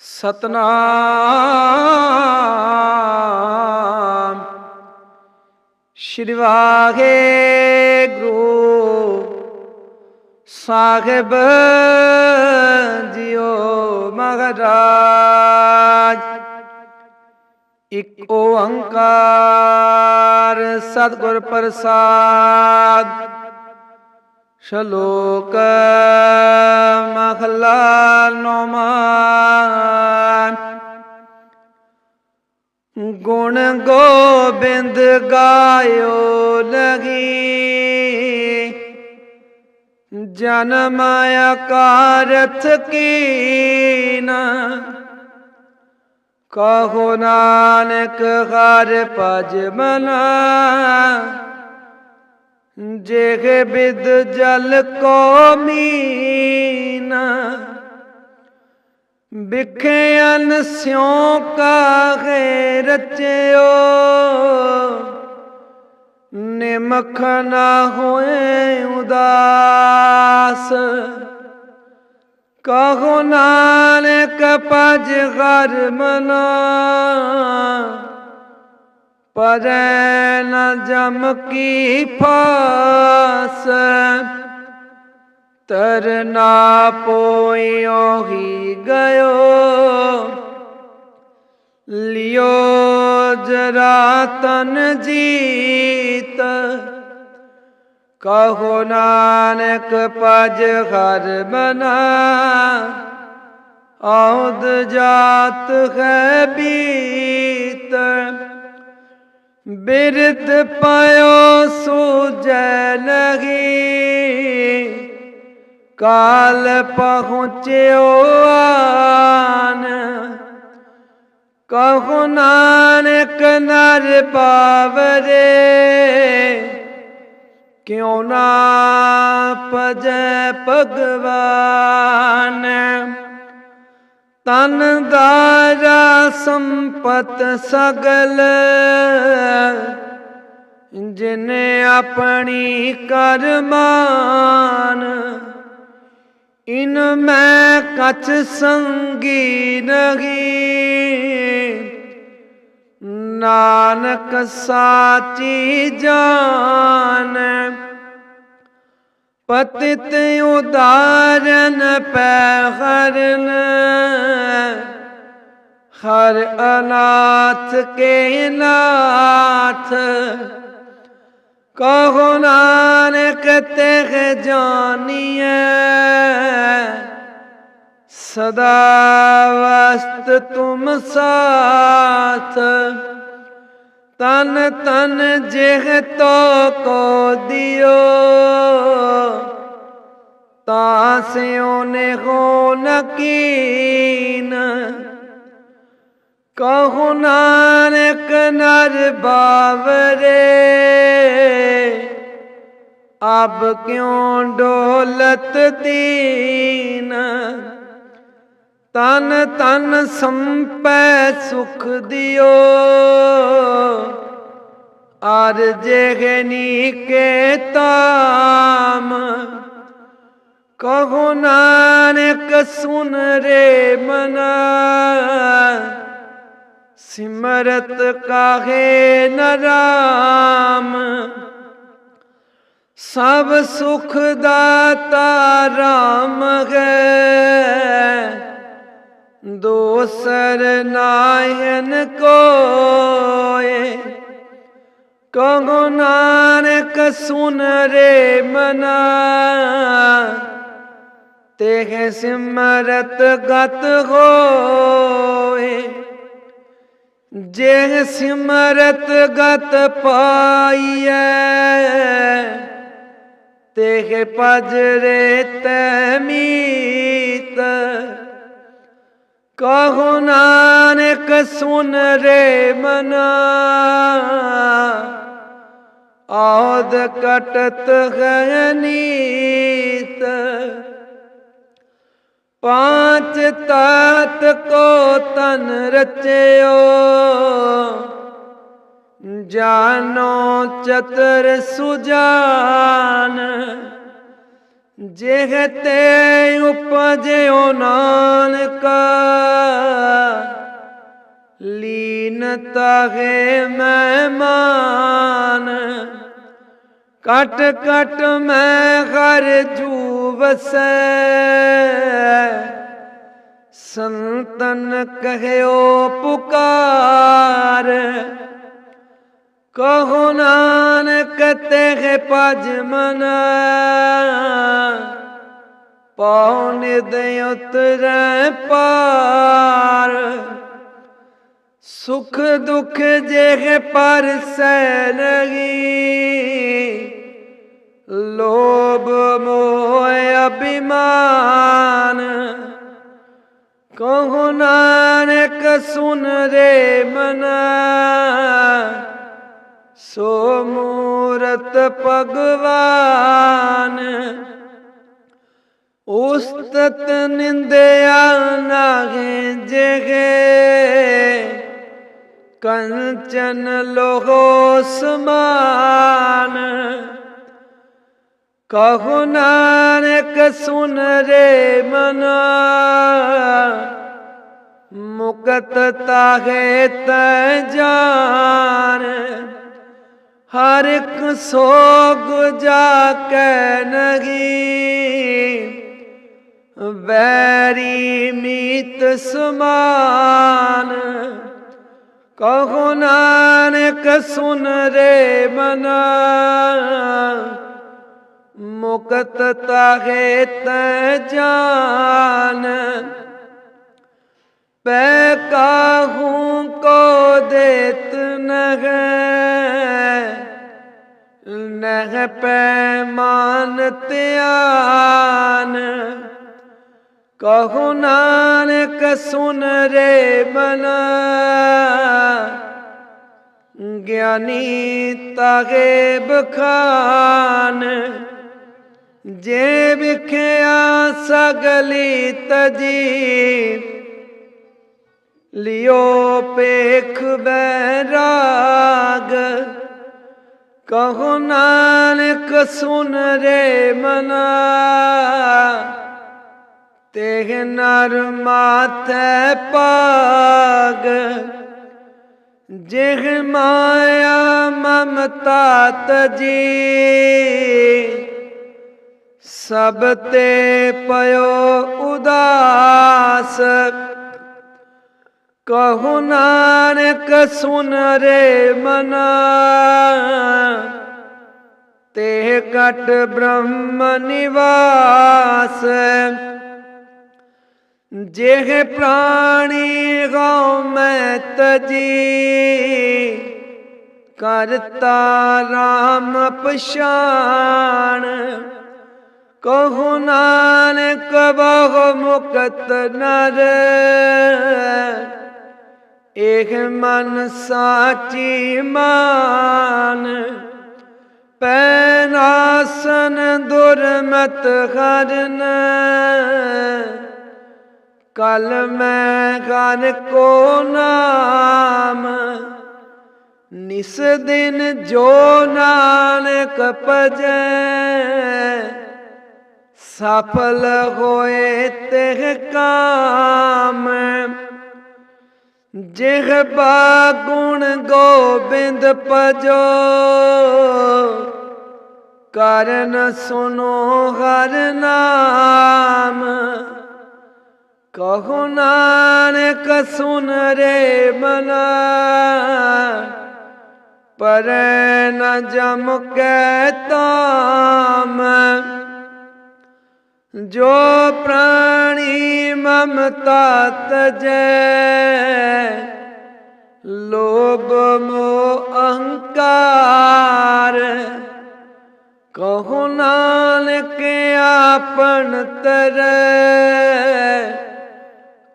ਸਤਨਾਮ। ਸ਼੍ਰੀ ਵਾਹਿਗੁਰੂ ਸਾਹਿਬ ਜੀਓ ਮਹਾਰਾਜ। ਇਕ ਓੰਕਾਰ ਸਤਿਗੁਰ ਪ੍ਰਸਾਦ ਸ਼ਲੋਕ ਮਹਲਾ ਨੌਵਾਂ। ਗੁਣ ਗੋਬਿੰਦ ਗਾਇਓ ਲਗੀ। ਜਨਮ ਅਕਾਰਥ ਕੀਨਾ। ਕਹੋ ਨਾਨਕ ਹਰ ਭਜ ਮਨਾ। ਜਿਹ ਬਿਦ ਜਲ ਕੋ ਮੀਨਾ ਬਿਖਿਆਨ ਸਿਉ ਕਾਹੇ ਰਚਿਓ। ਨਿਮਖ ਨਾ ਹੋਏ ਉਦਾਸ, ਕਹੋ ਨਾਨਕ ਪਜ ਘਰ ਮਨਾ। ਪਰੈ ਨ ਜਮ ਕੀ ਫਾਸ ਤਰਨਾ ਪੋਇਓ ਹੀ ਗਇਓ। ਲਿਓ ਜਰਾ ਤਨ ਜੀਤ, ਕਹੋ ਨਾਨਕ ਪਜ ਹਰ ਬਨਾ ਆਉਦ ਜਾਤ ਹੈ ਬੀਤ ਬਿਰਤ ਪਾਇਓ ਸੂਜੈ ਲਗੀ ਕਾਲ ਪਹੁੰਚਿਓ ਆਨ। ਕਹੋ ਨਾਨਕ ਨਰ ਪਾਵਰੇ। ਕਿਉ ਨਾ ਪਜੈ ਭਗਵਾਨ। ਤਨ ਦਾਰਾ ਸੰਪਤ ਸਗਲ, ਜਿਨੇ ਆਪਣੀ ਕਰਮਾਨ, ਇਨ ਮੈਂ ਕਛ ਸੰਗੀ ਨਹੀਂ। ਨਾਨਕ ਸਾਚੀ ਜਾਨ ਪਤਿਤ ਉਦਾਰਨ ਪੈ ਹਰਨ ਹਰ ਅਨਾਥ ਕੇ ਨਾਥ, ਕਹੋ ਨਾਨਕ ਤੇ ਜਾਨੀਐ, ਸਦਾ ਵਸਤ ਤੁਮ ਸਾਥ। ਤਨ ਤਨ ਜਿਹ ਤੋ ਕੋ ਦਿਓ। ਤਾ ਨੇ ਹੋ ਨਕੀਨ ਕਹੋ ਨਾਨਕ ਨਰ ਬਾਵਰੇ। ਅਬ ਕਿਉ ਡੋਲਤ ਦੀਨ? ਤਨ ਤਨ ਸੰਪੈ ਸੁਖ ਦਿਓ। ਅਰ ਜੇਗਨੀ ਕੇ ਤਾਮ, ਕਹੋ ਨਾਨਕ ਸੁਨ ਰੇ ਮਨਾ। ਸਿਮਰਤ ਕਾਹੇ ਨਰਾਮ ਸਭ ਸੁਖ ਦਾਤਾ ਰਾਮ ਹੈ। ਦੋਸਰ ਨਾਇਨ ਕੋਏ, ਕਹੋ ਨਾਨਕ ਸੁਨ ਰੇ ਮਨਾ, ਤੇਹ ਸਿਮਰਤ ਗਤ ਹੋਏ। ਜੇ ਸਿਮਰਤ ਗਤ ਪਾਈਐ, ਤੇਹ ਪਜਰੇ ਤੈ ਕਹੋ ਨਾਨਕ ਸੁਨ ਰੇ ਮਨਾ। ਆਦ ਕਟਤ ਹੈ ਨੀਤ। ਪਾਂਚ ਤਤ ਕੋ ਤਨ ਰਚਿਓ। ਜਾਨੋ ਚਤਰ ਸੁਜਾਨ। ਜਿਹ ਤੇ ਉਪਜਿਓ ਨਾਨਕ, ਲੀਨ ਤਾਗੇ ਮਹਿਮਾਨ। ਕਟ ਕਟ ਮੈਂ ਘਰ ਜੂ ਵਸੈ ਸੰਤਨ ਕਹਿਓ ਪੁਕਾਰ। ਕਹੋ ਨਾਨਕ ਤੇ ਭਜ ਮਨ। ਪਉ ਨਿਦ ਉਤਰੈ ਪਾਰ। ਸੁਖ ਦੁਖ ਜੇ ਪਰ ਸੈ ਲਗੀ ਲੋਭ ਮੋਹ ਅਭਿਮਾਨ। ਕਹੋ ਨਾਨਕ ਸੁਨ ਰੇ ਮਨਾ। ਸੋ ਮੂਰਤ ਭਗਵਾਨ, ਉਸਤਤ ਨਿੰਦਿਆ ਨਾਗੇ ਜਗੇ ਕੰਚਨ ਲੋਹੋ ਸਮਾਨ, ਕਹੋ ਨਾਨਕ ਸੁਨ ਰੇ ਮਨਾ, ਮੁਕਤ ਤਾਗੇ ਤੈ ਜਾਨ। ਹਰ ਇੱਕ ਸੋਗ ਜਾ ਕੈ ਨਗੀ। ਵੈਰੀ ਮੀਤ ਸਮਾਨ, ਕਹੋ ਨਾਨਕ ਸੁਨ ਰੇ ਮਨਾ। ਮੁਕਤ ਤਾਗੇ ਤੈ ਜਾਨ, ਪੈ ਕਾਹੂ ਕੋ ਦੇਤ ਨਹ ਨਹ ਪੈ ਮਾਨ ਧਿਆਨ। ਕਹੋ ਨਾਨਕ ਸੁਨ ਰੇ ਮਨਾ। ਗਿਆਨੀ ਤਾਗੇ ਬਖਾਨ। ਜੇ ਵਿਖਿਆ ਸਗਲੀ ਤਜੀ ਲਿਓ ਪੇਖ ਬੈਰਾਗ ਕਹੋ ਨਾਨਕ ਸੁਨ ਰੇ ਮਨਾ, ਤੇਹ ਨਰ ਮਾਥੈ ਪਾਗ ਜਿਹ ਮਾਇਆ ਮਮਤਾ ਤਜੀ ਸਭ ਤੇ ਪਇਓ ਉਦਾਸ। ਕਹੋ ਨਾਨਕ, ਸੁਨ ਰੇ ਮਨਾ। ਤੇ ਕਟ ਬ੍ਰਹਮ ਨਿਵਾਸ। ਜੇਹ ਪ੍ਰਾਣੀ ਗਉ ਮੈਂ ਤਜੀ, ਕਰਤਾ ਰਾਮ ਪਛਾਣ। ਕਹੋ ਨਾਨਕ, ਬਹੁ ਮੁਕਤ ਨਰ। ਇਹ ਮਨ ਸਾਚੀ ਮਾਨ, ਪੈਨਾਸਨ ਦੁਰਮਤ ਹਰਨ ਕਲ ਮੈਂ ਗਨ ਕੋ ਨਾਮ, ਨਿਸ ਦਿਨ ਜੋ ਨਾਨਕ ਭਜੈ। ਸਫਲ ਹੋਏ ਤੇ ਕਾਮ। ਜਿਹ ਬਾਗੁਣ ਗੋਬਿੰਦ ਭਜੋ ਕਰਨ ਸੁਨੋ ਹਰ ਨਾਮ। ਕਹੋ ਨਾਨਕ ਸੁਨ ਰੇ ਮਨਾ, ਪਰ ਨ ਜਮ ਕੈ ਤਾਮ। ਜੋ ਪ੍ਰਾਣੀ ਮਮਤਾ ਤਜੈ, ਲੋਭ ਮੋਹ ਅਹੰਕਾਰ। ਕਹੋ ਨਾਨਕ ਆਪਨ ਤਰੈ,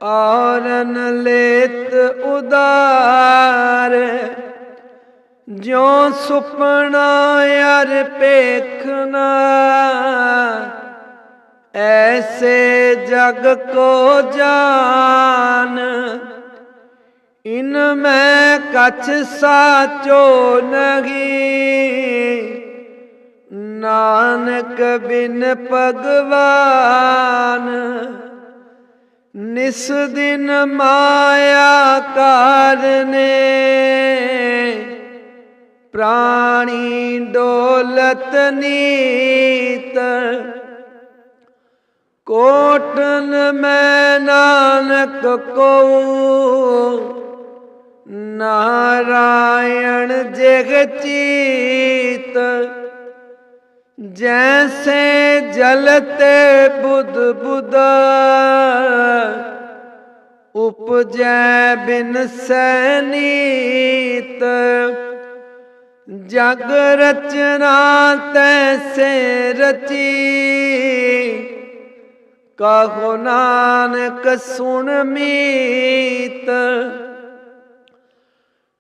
ਆਰਨ ਲੇਤ ਉਦਾਰ। ਜੋ ਸੁਪਨਾ ਯਰ ਪੇਖਨਾ ऐसे जग को जान इनमें कछ साचो नहीं नानक बिन भगवान निस दिन माया कारने प्राणी डोलत नीत ਕੋਟਨ ਮੈਂ ਨਾਨਕ ਕੋ ਨਾਰਾਇਣ ਜਗ ਚੀਤ, ਜੈਸੇ ਜਲਤੇ ਬੁੱਧ ਬੁੱਧ, ਉਪਜੈ ਬਿਨ ਸੈਨੀਤ ਜਗ ਰਚਨਾ ਤੈਸੇ ਰਚੀ। ਕਹੋ ਨਾਨਕ ਸੁਣ ਮੀਤ,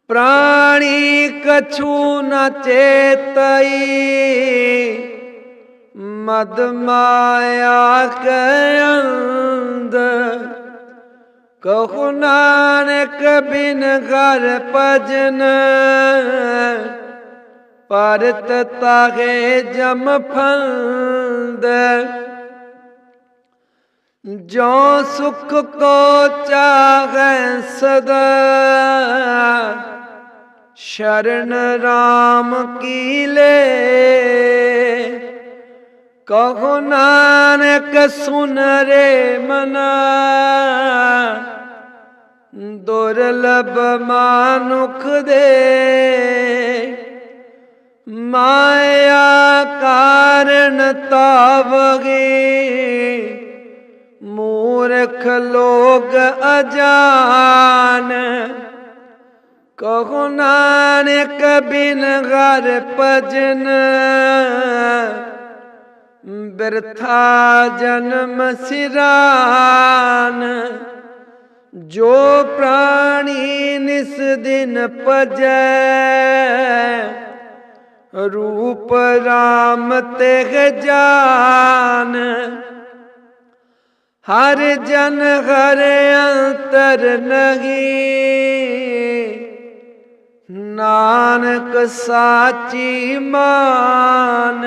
ਪ੍ਰਾਣੀ ਕਛੂ ਨ ਚੇਤਈ, ਮਦ ਮਾਇਆ ਕਰੰਦ ਅੰਦ ਕਹੋ ਨਾਨਕ ਬਿਨ ਘਰ ਭਜਨ, ਪਰਤ ਤਾਗੇ ਜਮ ਫੰਦ। ਜੋ ਸੁਖ ਕੋ ਚਾਹੈ ਸਦਾ, ਸ਼ਰਨ ਰਾਮ ਕੀ ਲੈ? ਕਹੋ ਨਾਨਕ ਸੁਨ ਰੇ ਮਨਾ, ਦੁਰਲਭ ਮਾਨੁਖ ਦੇ। ਮਾਇਆ ਕਾਰਨ ਤਾਵਗੀ ਮੂਰਖ ਲੋਗ ਅਜਾਨ। ਕਹੋ ਨਾਨਕ ਬਿਨ ਘਰ ਭਜਨ, ਬਿਰਥਾ ਜਨਮ ਸਿਰਾਨ। ਜੋ ਪ੍ਰਾਣੀ ਨਿਸ ਦਿਨ ਭਜੈ, ਰੂਪ ਰਾਮ ਤੇ ਜਾਨ। ਹਰ ਜਨ ਹਰ ਅੰਤਰ ਨਹੀਂ। ਨਾਨਕ ਸਾਚੀ ਮਾਨ,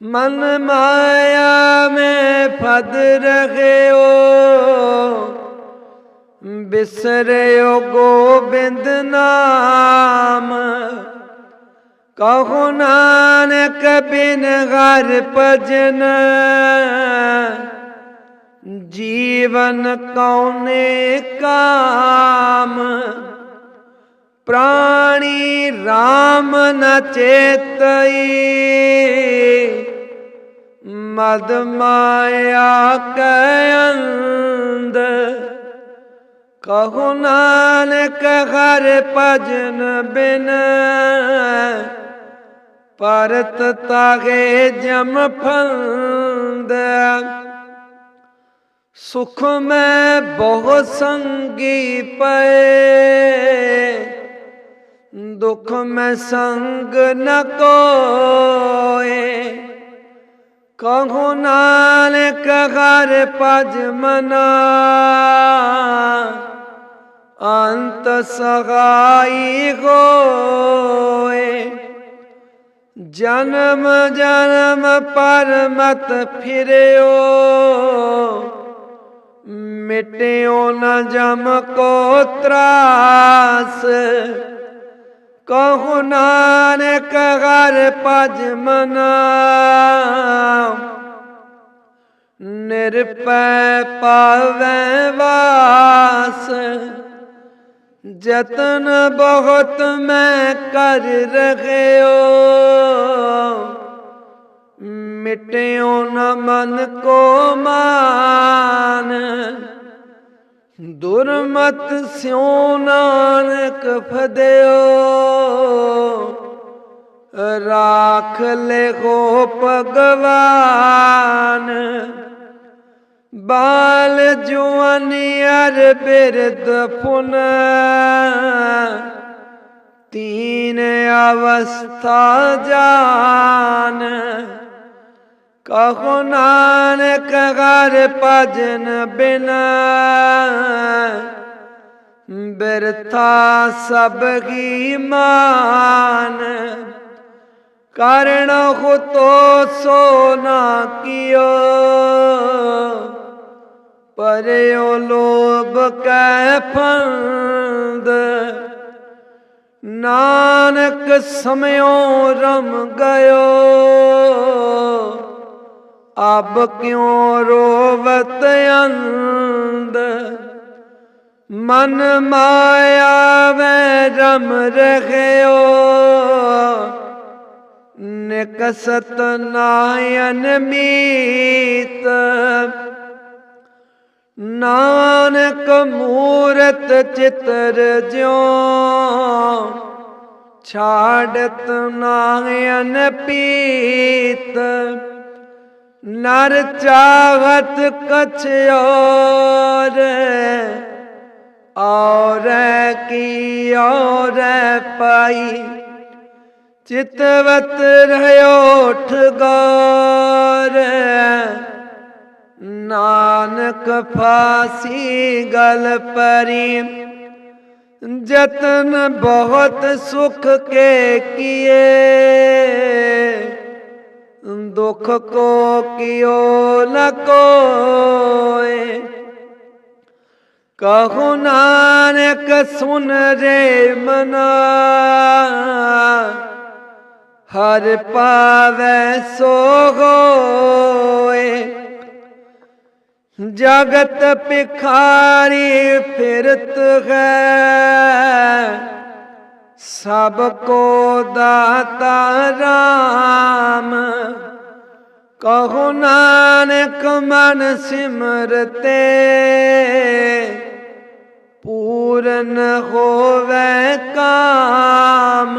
ਮਨ ਮਾਇਆ ਮੈਂ ਫਦ ਰਹਿਓ ਬਿਸਰਿਓ ਗੋਬਿੰਦ ਨਾਮ, ਕਹੋ ਨਾਨਕ ਬਿਨ ਘਰ ਭਜਨ। ਜੀਵਨ ਕਉਨੇ ਕਾਮ? ਪ੍ਰਾਣੀ RAM ਨ ਚੇਤਈ। ਮਦ ਮਾਇਆ ਕੈ ਅੰਦ ਕਹੋ ਨਾਨਕ ਹਰ ਭਜਨ ਬਿਨ। ਪਰਤ ਤਾਗੇ ਜਮ ਸੁਖ ਮੈਂ ਬਹੁ ਸੰਗੀ ਪਏ। ਦੁਖ ਮੈਂ ਸੰਗ ਨ ਕੋਏ। ਕਹੋ ਨਾਨਕ ਹਰ ਭਜ ਮਨਾ। ਅੰਤ ਸਗਾਈ ਹੋਏ। ਜਨਮ ਜਨਮ ਪਰ ਮਤ ਫਿਰਿਓ। ਮਿਟਿਓ ਨ ਜਮ ਕੋ ਤਰਾਸ। ਕਹੋ ਨਾਨਕ ਘਰ ਭਜ ਮਨਾ ਨਿਰਪੈ ਪਾਵੈ ਵਾਸ। ਜਤਨ ਬਹੁਤ ਮੈਂ ਕਰ ਰਹਿਓ। ਮਿਟਿਓ ਨ ਮਨ ਕੋ ਮਾਨ। ਦੁਰਮਤ ਸਿਉ ਨਾਨਕ ਫਦਿਓ। ਰਾਖ ਲਿਖੋ ਭਗਵਾਨ। ਬਾਲ ਜੁਆਨ ਅਰ ਬਿਰਦ ਫੁਨ। ਤੀਨ ਅਵਸਥਾ ਜਾਨ। ਕਹੋ ਨਾਨਕ ਘਰ ਭਜਨ ਬਿਨ ਬਿਰਥਾ ਸਭ ਕੀ ਮਾਨ। ਕਾਰਣ ਹੋ ਤੋ ਸੋ ਨਾ ਕੀਓ। ਪਰਿਓ ਲੋਭ ਕੈ ਫੰਦ। ਨਾਨਕ ਸਮਿਓ ਰਮ ਗਇਓ। ਅਬ ਕਿਉ ਰੋਵਤ ਅੰਦ ਮਨ ਮਾਇਆ ਵੈ ਰਮ ਰਹਿਓ। ਨਿਕਸਤ ਨਾਇਨ ਮੀਤ। ਨਾਨਕ ਮੂਰਤ ਚਿਤਰ ਜਿਉ। ਛਾੜਤ ਨਾਇਨ ਪੀਤ। ਨਰ ਚਾਹਤ ਕਛ ਔਰ ਔਰ ਕੀ ਔਰ ਪਾਈ। ਚਿਤਵਤ ਰਹਿਓ ਠਗਾਰ ਨਾਨਕ ਫਾਸੀ ਗਲ ਪਰੀ। ਜਤਨ ਬਹੁਤ ਸੁਖ ਕੇ ਕੀਏ। ਦੁਖ ਕੋ ਕਿਓ ਨ ਕੋਏ। ਕਹੋ ਨਾਨਕ ਸੁਨ ਰੇ ਮਨਾ, ਹਰ ਪਾਵੈ ਸੋ ਹੋਏ। ਜਗਤ ਪਿਖਾਰੀ ਫਿਰਤ ਹੈ ਸਭ ਕੋ ਦਾਤਾ ਰਾਮ। ਕਹੋ ਨਾਨਕ ਮਨ ਸਿਮਰਤੇ, ਪੂਰਨ ਹੋਵੇ ਕਾਮ।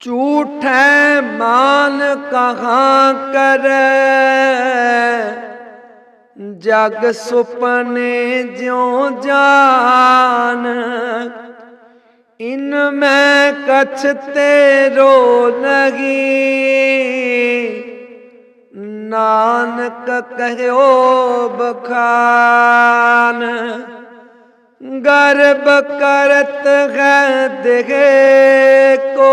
ਝੂਠੇ ਮਾਨ ਕਹਾ ਕਰੈ? ਜਗ ਸੁਪਨੇ ਜਿਉ ਜਾਨ। ਇਨ ਮੈਂ ਕਛ ਤੇਰੋ ਨਹੀਂ ਨਾਨਕ ਕਹਿਓ ਬਖਾਨ, ਗਰਬ ਕਰਤ ਹੈ ਦੇਗੇ ਕੋ।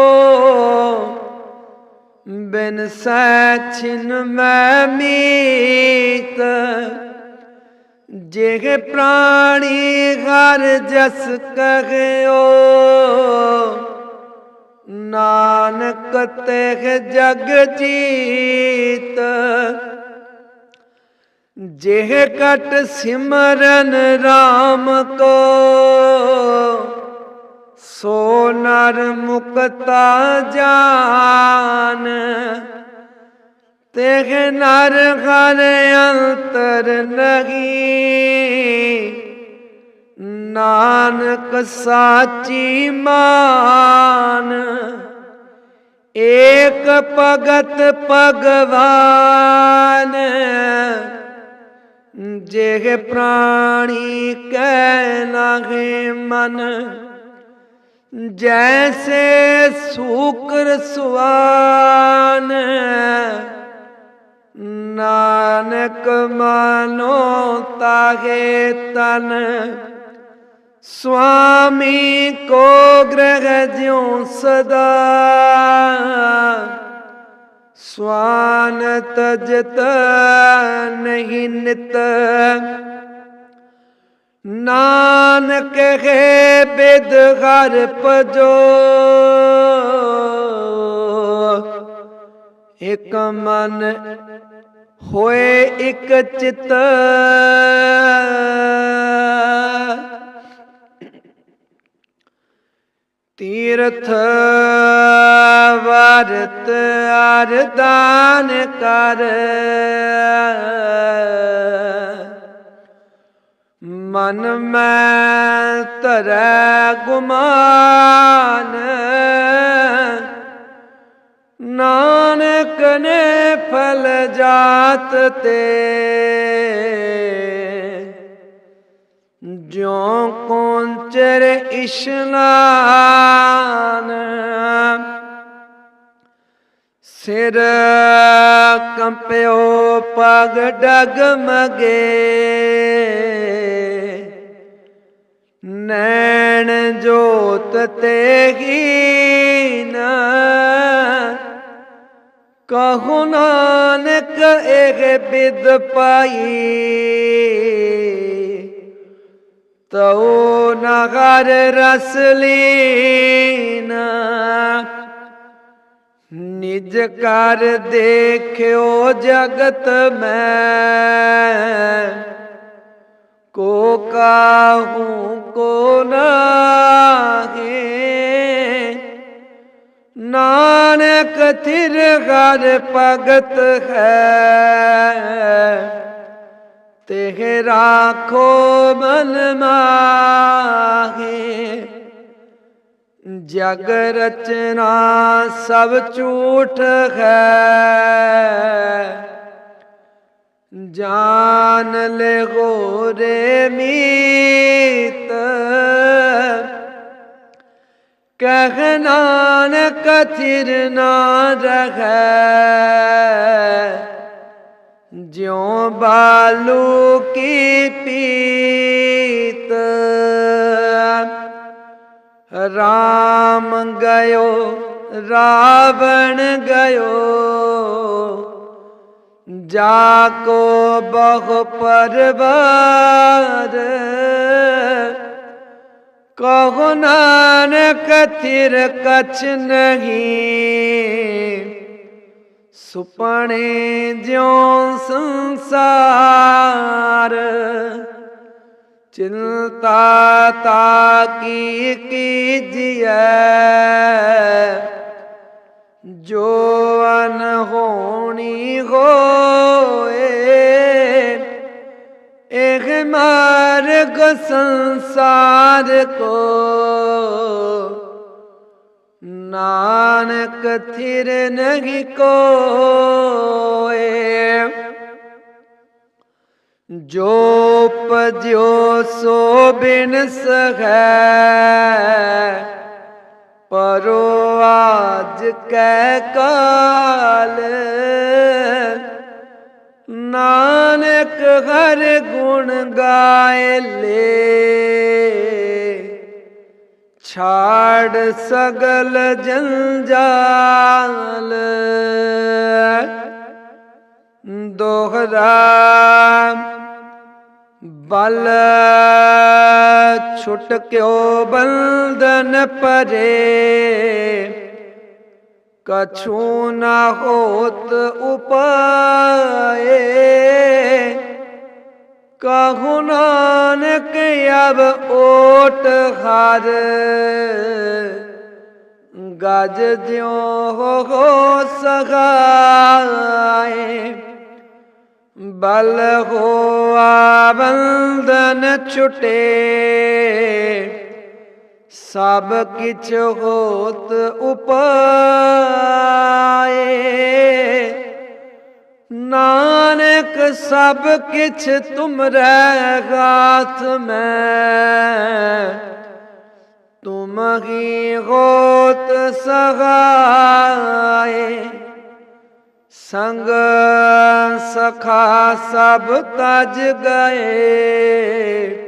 ਬਿਨ ਸੈਛਿਨ ਮੈਂ ਮੀਤ ਜੇ ਪ੍ਰਾਣੀ ਹਰ ਜਸ ਕਹਿਓ, ਨਾਨਕ ਤੇ ਜਗ ਜੀਤ। ਜਿਹ ਕਟ ਸਿਮਰਨ RAM ਕੋ, ਸੋ ਨਰ ਮੁਕਤਾ ਜਾਨ। ਤੇਹ ਨਰ ਹਰ ਅੰਤਰ ਨਹੀਂ ਨਾਨਕ ਸਾਚੀ ਮਾਨ, ਏਕ ਭਗਤ ਭਗਵਾਨ ਜੇ ਪ੍ਰਾਣੀ ਕੈ ਨਾਗੇ ਮਨ। ਜੈਸੇ ਸੂਕਰ ਸੁਆਨ ਨਾਨਕ ਮਾਨੋ ਤਾਗੇ ਤਨ, ਸੁਆਮੀ ਕੋ ਗ੍ਰਹਿ ਜਿਉ ਸਦਾ। ਸਵਾਨ ਤਜਤ ਨਹੀਂ ਨਿਤ, ਨਾਨਕ ਹੈ ਬਿਦ ਘਰ ਪਜੋ ਇਕ ਮਨ ਹੋਏ ਇੱਕ ਚਿੱਤ। ਤੀਰਥ ਵਰਤ ਅਰਦਾਨ ਕਰ। ਮਨ ਮੈਂ ਧਰੈ ਗੁਮਾਨ। ਨਾਨਕ ਨੇ ਫਲ ਜਾਤ ਤੇ। ਜਿਉ ਕੋਂਚਰ ਇਸ਼ਨਾਨ, ਸਿਰ ਕੰਪਿਓ ਪਗ ਡਗਮਗੇ। ਨੈਣ ਜੋਤ ਤੇ ਨਾ ਕਹੋ ਨਾਨਕ ਇਹ ਬਿਦ ਪਾਈ। ਤਉ ਨਗਰ ਰਸ ਲੀਨਾ। ਨਿਜ ਕਰ ਦੇਖਿਓ ਜਗਤ ਮੈਂ। ਕੋ ਕਾਹੂ ਕੋ ਨਾਹੀ। ਨਾਨਕ ਥਿਰ ਘਰ ਭਗਤ ਹੈ। ਤੇ ਰਾਖੋ ਮਨ ਮਾਹੇ, ਜਗ ਰਚਨਾ ਸਭ ਝੂਠ ਹੈ। ਜਾਨ ਲੈ ਗੋਰੇ ਮੀਤ ਕਹਿ ਨਾਨਕ ਥਿਰ ਨਾ ਰਹੈ। ਜਿਉ ਬਾਲੂ ਕੀ ਪੀਤ। ਰਾਮ ਗਇਓ, ਰਾਵਣ ਗਇਓ। ਜਾ ਕੋ ਬਹੁ ਪਰਵਾਰ। ਕਹੋ ਨਾਨਕ ਥਿਰ ਕਛ ਨਹੀਂ। ਸੁਪਨੇ ਜਿਉ ਸੰਸਾਰ, ਚਿੰਤਾ ਤਾ ਕੀ ਕੀਜੀਐ। ਜੋ ਅਨਹੋਣੀ ਹੋਏ ਇਹ ਮਾਰਗ ਸੰਸਾਰ ਕੋ ਨਾਨਕ ਥਿਰ ਨਹੀਂ ਕੋਏ ਜੋ ਪਜਿਓ ਸੋ ਬਿਨਸ ਹੈ ਪਰੋ ਆਜ ਕੈ ਕਾਲ ਨਾਨਕ ਹਰ ਗੁਣ ਗਾਏ ਲੇ। ਛਾੜ ਸਗਲ ਜੰਜਾਲ ਦੋਹਰਾ ਬਲ। ਛੁਟ ਕਿਉ ਪਰੇ। ਕਛੂ ਨਾ ਓਟ ਹਰ। ਗਜ ਹੋ ਸਗਾਏ ਬਲ ਹੋਆ ਬੰਧਨ ਛੁਟੇ। ਸਭ ਕਿਛ ਹੋਤ ਉਪਾਏ। ਨਾਨਕ ਸਭ ਕਿਛ ਤੁਮਰੇ ਗਾਥ ਮੈਂ। ਤੁਮ ਹੀ ਹੋਤ ਸਹਾਏ। ਸੰਗ ਸਖਾ ਸਭ ਤਜ ਗਏ।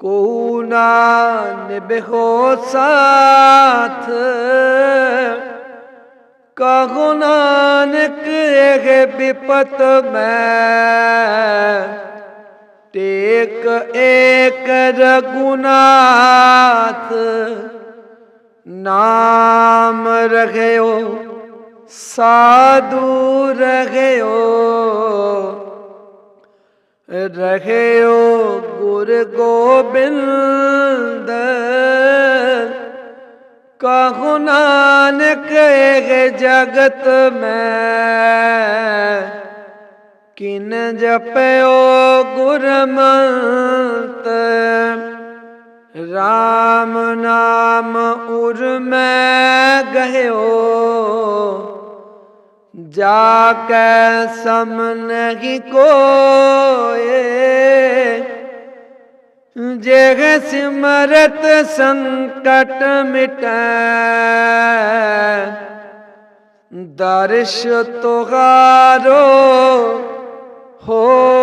ਕੋ ਨਾ ਨਿਭੋ ਸਾਥ, ਕਹੋ ਨਾਨਕ ਇਹ ਵਿਪਤ ਮੈਂ। ਟੇਕ ਏਕ ਰਗੁਨਾਥ ਨਾਮ ਰਖਿਓ ਸਾਧੂ ਰਹਿਓ ਰਹਿਓ ਗੁਰ ਗੋਬਿੰਦ। ਕਹੋ ਨਾਨਕ, ਇਹ ਜਗਤ ਮੈਂ। ਕਿਨ ਜਪਿਓ ਗੁਰਮੰਤ। RAM ਨਾਮ ਉਰ ਮੈਂ ਗਹਿਓ। ਜਾ ਕੈ ਸਮ ਨਹੀਂ ਕੋਏ ਜੇਗ ਸਿਮਰਤ ਸੰਕਟ ਮਿਟੈ, ਦਰਸ਼ ਤੁਹਾਰੋ ਹੋਏ।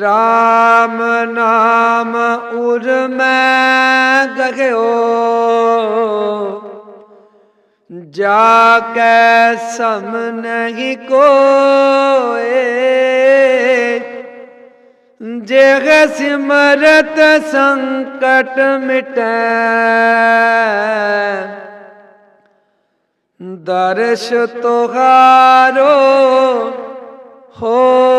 ਰਾਮ ਨਾਮ ਉਰ ਮੈਂ ਗਹਿਓ ਜਾ ਕੈ ਸਮ ਨਹੀਂ ਕੋਏ। ਜਿਹ ਸਿਮਰਤ ਸੰਕਟ ਮਿਟੈ ਦਰਸ਼ ਤੁਹਾਰੋ ਹੋਏ।